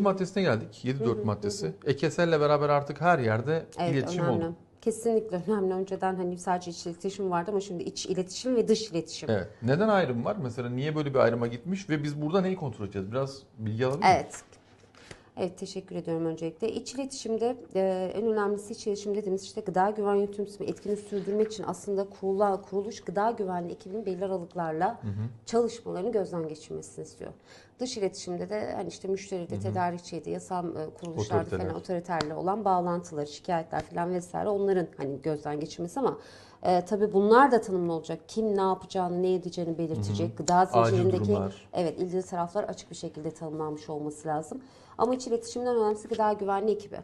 maddesine geldik. 7.4 maddesi. Ekeselle beraber artık her yerde Evet iletişim önemli. oldu. Kesinlikle önemli. Önceden hani sadece iç iletişim vardı ama şimdi iç iletişim ve dış iletişim. Evet. Neden ayrım var? Mesela niye böyle bir ayrıma gitmiş ve biz burada neyi kontrol edeceğiz? Biraz bilgi alalım mı? Evet. Evet teşekkür ediyorum öncelikle. İç iletişimde e, en önemlisi iç iletişim dediğimiz işte gıda güven yönetim sistemi etkinliği sürdürmek için aslında kurula, kuruluş gıda güvenliği ekibinin belli aralıklarla çalışmalarını gözden geçirmesini istiyor. Dış iletişimde de hani işte müşteride, tedarikçiydi, yasal e, kuruluşlarda Otoriteler. falan otoriterle olan bağlantıları, şikayetler falan vesaire onların hani gözden geçirmesi ama e, tabii bunlar da tanımlı olacak. Kim ne yapacağını, ne edeceğini belirtecek. Gıda Acil zincirindeki durumlar. Evet, ilgili taraflar açık bir şekilde tanımlanmış olması lazım. Ama iç iletişimden önemlisi gıda güvenliği ekibi.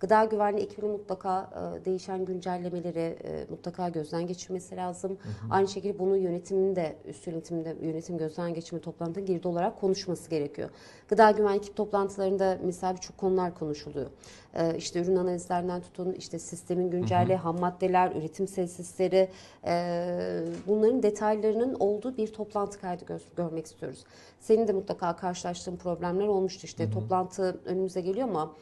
Gıda güvenliği ekibinin mutlaka e, değişen güncellemeleri e, mutlaka gözden geçirmesi lazım. Aynı şekilde bunu yönetimin de üst yönetimde yönetim gözden geçirme toplantıda girdi olarak konuşması gerekiyor. Gıda güvenliği ekip toplantılarında mesela birçok konular konuşuluyor. E, işte ürün analizlerinden tutun, işte sistemin güncelliği, ham maddeler, üretim tesisleri, e, bunların detaylarının olduğu bir toplantı kaydı gö- görmek istiyoruz. Senin de mutlaka karşılaştığın problemler olmuştu. İşte toplantı önümüze geliyor ama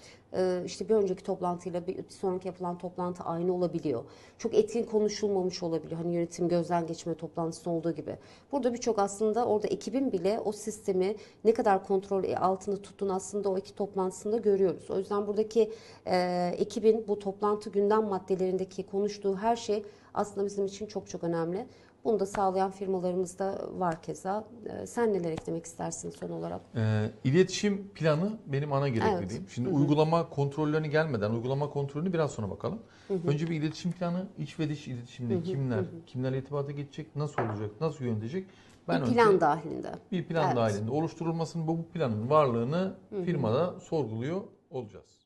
işte bir önceki toplantıyla bir, sonraki yapılan toplantı aynı olabiliyor. Çok etkin konuşulmamış olabiliyor. Hani yönetim gözden geçme toplantısında olduğu gibi. Burada birçok aslında orada ekibin bile o sistemi ne kadar kontrol altında tuttuğunu aslında o iki toplantısında görüyoruz. O yüzden buradaki e, ekibin bu toplantı gündem maddelerindeki konuştuğu her şey aslında bizim için çok çok önemli. Bunu da sağlayan firmalarımız da var keza. E, sen neler eklemek istersin son olarak? Ee, iletişim planı benim ana gerekliliğim. Evet. Şimdi uygulama kontrollerini gelmeden uygulama kontrolünü biraz sonra bakalım. Önce bir iletişim planı, iç ve dış iletişimde kimler, kimlerle irtibata geçecek, nasıl olacak, nasıl yönetecek? Ben bir plan önce dahilinde. bir plan Evet. dahilinde oluşturulmasını bu planın varlığını firmada sorguluyor olacağız.